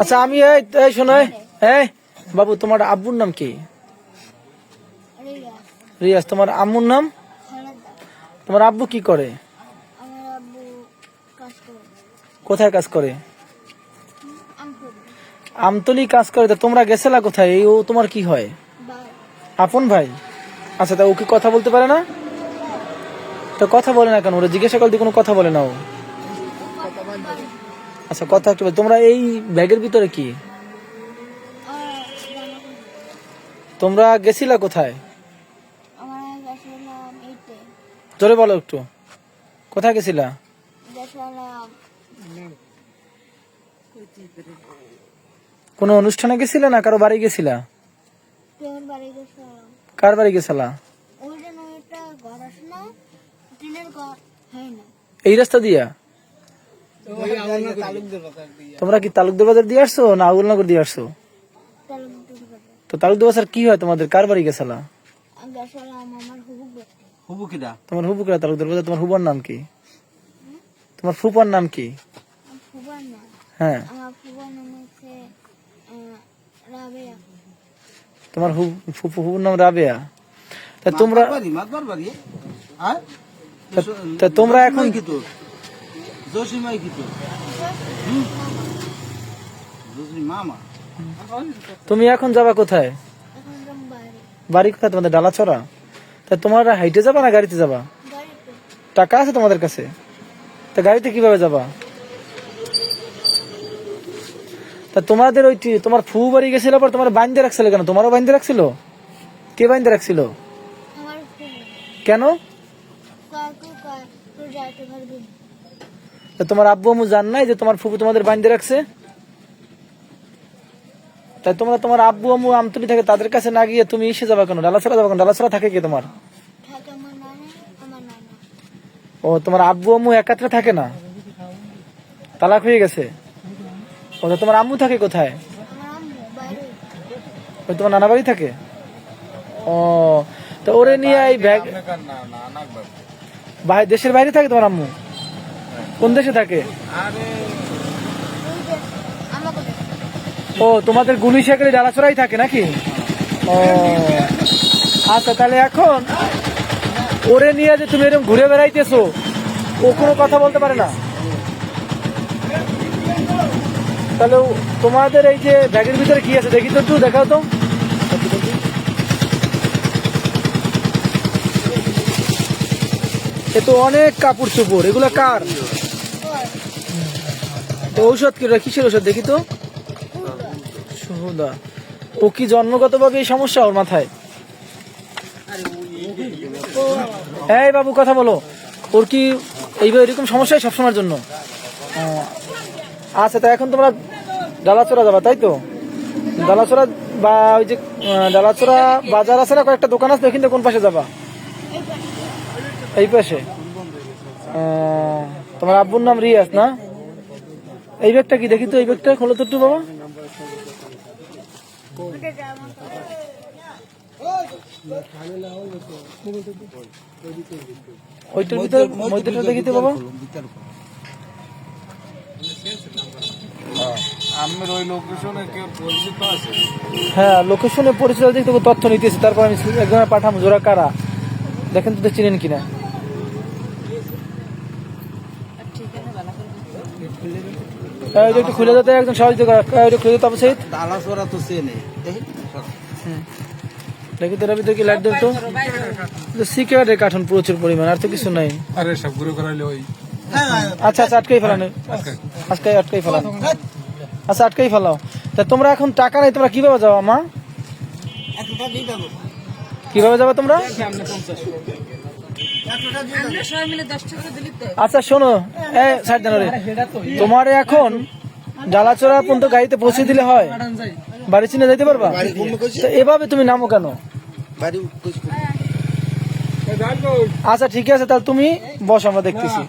আচ্ছা আমি এই শোনো বাবু, তোমার আব্বুর নাম কি? রিয়া রিয়াজ, তোমার আম্মুর নাম? তোমার আব্বু কি করে? কোথায় কাজ করে? আমতলি কাজ করে, তা তোমরা গেছিলা কোথায়? ও, তোমার কি হয়? আপন ভাই? আচ্ছা তা ও কি কথা বলতে পারে না? তো কথা বলে না কেন? ওরা জিজ্ঞাসা করতে কোনো কথা বলে না ও। আচ্ছা কথা একটু তোমরা এই ব্যাগের ভিতরে কি? তোমরা গেছিলা কোথায়? জোরে বলো একটু। কোথায় গেছিলা? কোনো অনুষ্ঠানে গেছিলা না কারও বাড়ি গেছিলা? কার বাড়ি গেছিলা? এই রাস্তা দিয়া? তোমরা কি তালুকদার বাজার দিয়ে আসছো না আউলনগর দিয়ে আসছো তাহলে টিনের ঘর তো তালুকদার বাজার কি হয় তোমাদের কার বাড়ি গেছিলা আমি গেছিলাম আমার হুবুক বাড়ি হুবু কিডা তোমার হুবুকরা তালুকদার বাজার তোমার হুবার নাম কি তোমার ফুপার নাম কি আমার ফুবার না হ্যাঁ আমার ফুবার নাম হচ্ছে আহ, রাবেয়া তোমার হু- ফুপু হুবুর নাম রাবেয়া তা তোমরা বাড়ি মাতবার বাড়ি হ্যাঁ তা- তা তোমরা এখন কি তোর জসিমাই কি জসিম মামা তুমি এখন যাবা কোথায়? বাড়ি কোথায় তোমাদের? ডালাচড়া তা তোমরা হাইটে যাবা না গাড়িতে যাবা? গাড়িতে টাকা আছে তোমাদের কাছে? তা গাড়িতে কীভাবে যাবা? তা তোমাদের ওই তোমার ফু বাড়ি গেছিল পর তোমার বাইন্দে রাখছিল কেন? তোমারও বাইন্দে রাখছিল? কে বাইন্দে রাখছিল? কেন কাকু কাকু যাইতে পারবি না। তা তোমার আব্বু আম্মু জান নাই যে তোমার ফুপু তোমাদের বাইন্দে রাখছে? তাই তোমরা তোমার আব্বু আম্মু আমতলি থাকে তাদের কাছে না গিয়ে তুমি এসে যাবা কেন? ডালাছড়া যাবা কেন? ডালাছড়া থাকে কি তোমার? ও তোমার আব্বু আম্মু একাত্রে থাকে না? তালাক হয়ে গেছে? ও তোমার আম্মু থাকে কোথায়? ওই তোমার নানা বাড়ি থাকে? ও তো ওরে নিয়ে এই ব্যাগ দেশের বাইরে থাকে তোমার আম্মু? কোন দেশে থাকে। ও, তোমাদের গুলি শেখের ডালাচড়াই থাকে নাকি? ও আচ্ছা তাহলে এখন ওরে নিয়ে যে তুমি এরকম ঘুরে বেড়াইতেছো, ও কোনো কথা বলতে পারে না। তাহলে তোমাদের এই যে ব্যাগের ভিতরে কি আছে? দেখি তো একটু, দেখাও তো। এ তো অনেক কাপড় চোপড় এগুলো কার? তো ঔষধ কি কিসের ওষুধ দেখি তো? সুহুদা ও কি জন্মগতভাবে এই সমস্যা ওর মাথায়? এই বাবু কথা বলো। ওর কি এইভাবে এরকম সমস্যাই সবসময়ের জন্য? আচ্ছা তা এখন তোমরা ডালাচড়া যাবা তাই তো? ডালাচড়া বা ওই যে আহ, ডালাচড়া বাজার আছে না কয়েকটা দোকান আছে ওইখান থেকে কোন পাশে যাবা? এই পাশে? তোমার আব্বুর নাম রিয়াজ, না? এই ব্যাগটা কি? দেখি তো এই ব্যাগটা। খোলো তো একটু বাবা। হ্যাঁ লোকেশনে পরিচয় দেখতে তথ্য নিতেছি। তারপর আমি একজনের পাঠাবো জোড়া কারা? দেখেন তো চিনেন কিনা। এই যে একটু খুলে দিতে একজন সাহায্য করা। খুলে দিতে ডালা চোরা তো চেনে। দেখি। দেখি ভিতরে কি লাইট দেব তো। কাঠন প্রচুর পরিমাণ আর তো কিছু নাই। আরে সব ঘুরে করাইলে ওই। আচ্ছা আচ্ছা আটকাই ফেলানো। আজকে আটকাই ফেলানো। আচ্ছা আটকাই ফেলাও। তা তোমরা এখন টাকা নাই তোমরা কীভাবে যাও মা? কীভাবে যাবে তোমরা? আচ্ছা শোনো। এ জানুয়ারি তোমার এখন ডালাচড়া পর্যন্ত গাড়িতে পৌঁছে দিলে হয়। বাড়ি চিনে যাইতে পারবা? এভাবে তুমি নামো কেন? আচ্ছা ঠিক আছে তাহলে তুমি বস আমরা দেখতেছি।